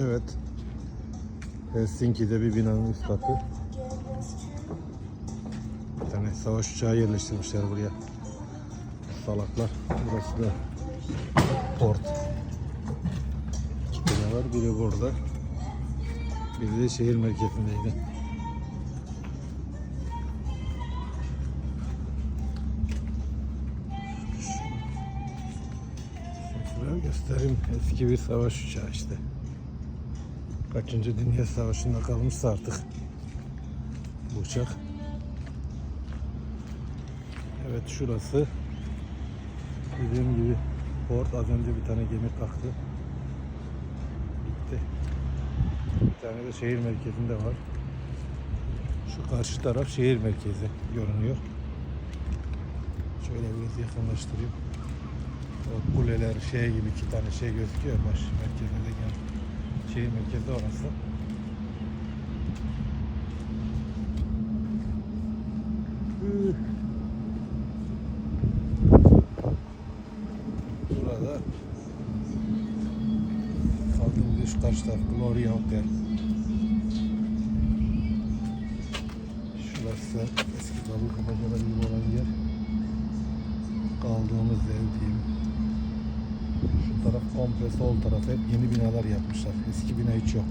Evet. Helsinki'de bir binanın üst katı. Bir tane savaş uçağı yerleştirmişler buraya. Salaklar. Burası da port. İki bina var. Biri burada. Biri de şehir merkezindeydi. Göstereyim. Eski bir savaş uçağı işte. Kaçıncı Dünya Savaşı'nda kalmışsa artık bu uçak. Evet şurası dediğim gibi port az önce bir tane gemi kalktı. Bitti. Bir tane de şehir merkezinde var. Şu karşı taraf şehir merkezi görünüyor. Şöyle biraz yakınlaştırayım. O kuleler şey gibi iki tane şey gözüküyor baş merkezinde de. Şehir merkezi orası. Burada Kadın üst karşı taraf Gloria Hotel. Şurası eski fabrika gibi olan yer. Kaldığımız ev diyeyim. Şu taraf komple sol taraf hep yeni binalar yapmışlar. Eski bina hiç yok.